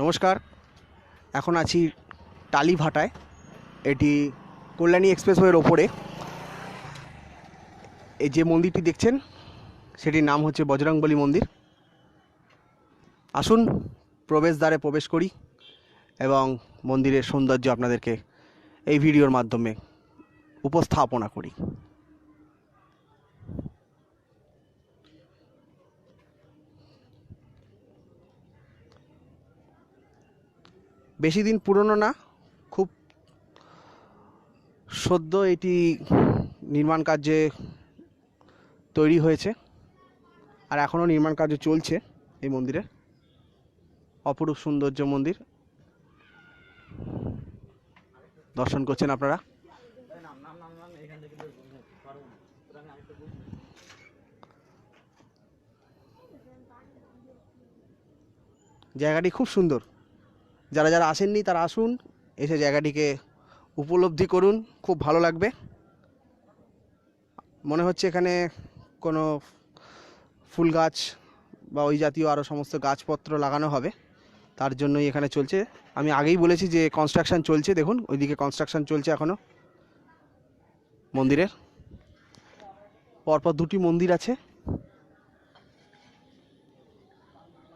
নমস্কার। এখন আছি টালিভাটায়। এটি কল্যাণী এক্সপ্রেসওয়ের ওপরে। এই যে মন্দিরটি দেখছেন, সেটির নাম হচ্ছে বজরংবলী মন্দির। আসুন, প্রবেশদ্বারে প্রবেশ করি এবং মন্দিরের সৌন্দর্য আপনাদেরকে এই ভিডিওর মাধ্যমে উপস্থাপনা করি। বেশি দিন পুরনো না, খুব সদ্য এটি নির্মাণ কার্যে তৈরি হয়েছে আর এখনও নির্মাণ কার্য চলছে এই মন্দিরের, অপরূপ সৌন্দর্য মন্দির। দর্শন করছেন আপনারা। জায়গাটি খুব সুন্দর। যারা যারা আসেননি তারা আসুন, এসে জায়গাটিকে উপলব্ধি করুন, খুব ভালো লাগবে। মনে হচ্ছে এখানে কোনো ফুল গাছ বা ওই জাতীয় আরও সমস্ত গাছপত্র লাগানো হবে। তার জন্যই এখানে চলছে। আমি আগেই বলেছি যে কনস্ট্রাকশন চলছে, দেখুন, ওইদিকে কনস্ট্রাকশন চলছে এখনও মন্দিরের। পরপর দুটি মন্দির আছে।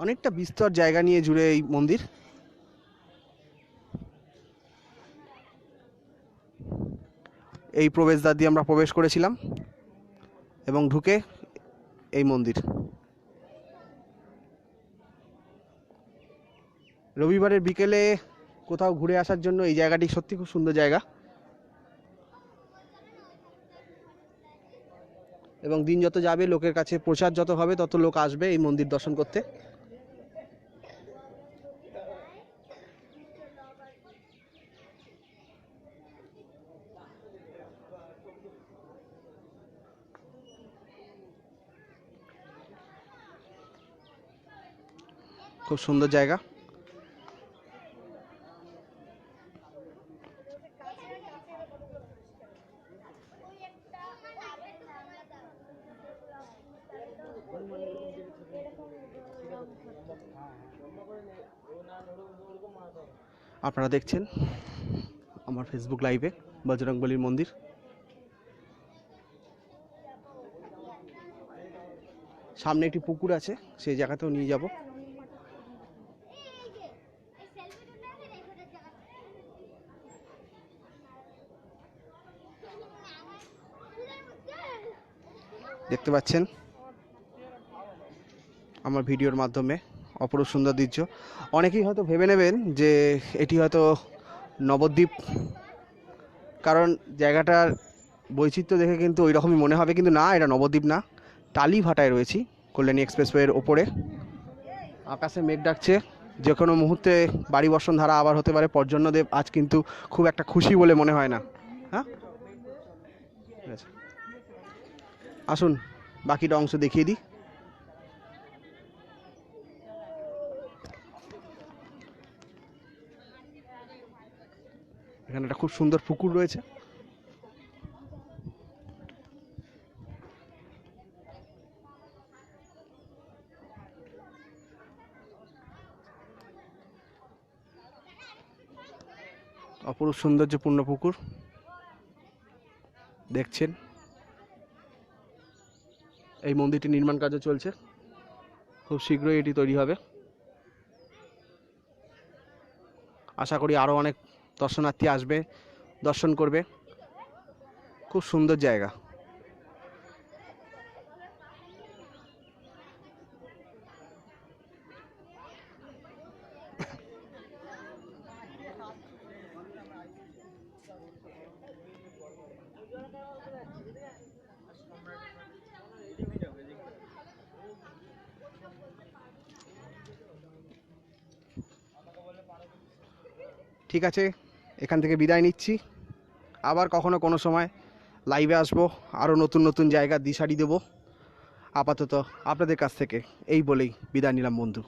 অনেকটা বিস্তর জায়গা নিয়ে জুড়ে এই মন্দির। এই প্রবেশদ্বার দিয়ে আমরা প্রবেশ করেছিলাম এবং ঢুকে এই মন্দির। রবিবারের বিকেলে কোথাও ঘুরে আসার জন্য এই জায়গাটি সত্যি খুব সুন্দর জায়গা। এবং দিন যত যাবে, লোকের কাছে প্রচার যত হবে, তত লোক আসবে এই মন্দির দর্শন করতে। খুব সুন্দর জায়গা। আপনারা দেখছেন আমার ফেসবুক লাইভে বজরংবলীর মন্দির। সামনে একটি পুকুর আছে, সেই জায়গাতেও নিয়ে যাব। দেখতে পাচ্ছেন? আমার ভিডিওর মাধ্যমে অপরূপ সুন্দর দৃশ্য। অনেকেই হয়তো ভেবে নেবেন যে এটি হয়তো নবদ্বীপ। কারণ জায়গাটার বৈচিত্র্য দেখে কিন্তু ওই রকমই মনে হবে। কিন্তু না, এটা নবদ্বীপ না। টালিভাটায় রয়েছি, কল্যাণী এক্সপ্রেসওয়ের ওপরে। আকাশে মেঘ ডাকছে। যে কোনো মুহূর্তে বাড়ি বর্ষণ ধারা আবার হতে পারে। পর্জন্যদেব আজ কিন্তু খুব একটা খুশি বলে মনে হয় না। হ্যাঁ? ঠিক আছে। আসুন, বাকিটা অংশ দেখিয়ে দিই। এখানে একটা খুব সুন্দর পুকুর রয়েছে। অপরূপ সৌন্দর্যপূর্ণ পুকুর। দেখছেন? এই মন্দিরটি নির্মাণ কাজও চলছে। খুব শীঘ্রই এটি তৈরি হবে। আশা করি আরও অনেক দর্শনার্থী আসবে, দর্শন করবে। খুব সুন্দর জায়গা। ঠিক আছে, এখান থেকে বিদায় নিচ্ছি। আবার কখনো কোনো সময় লাইভে আসব আরও নতুন নতুন জায়গা দিশারি দেবো। আপাতত আপনাদের কাছ থেকে এই বলেই বিদায় নিলাম বন্ধু।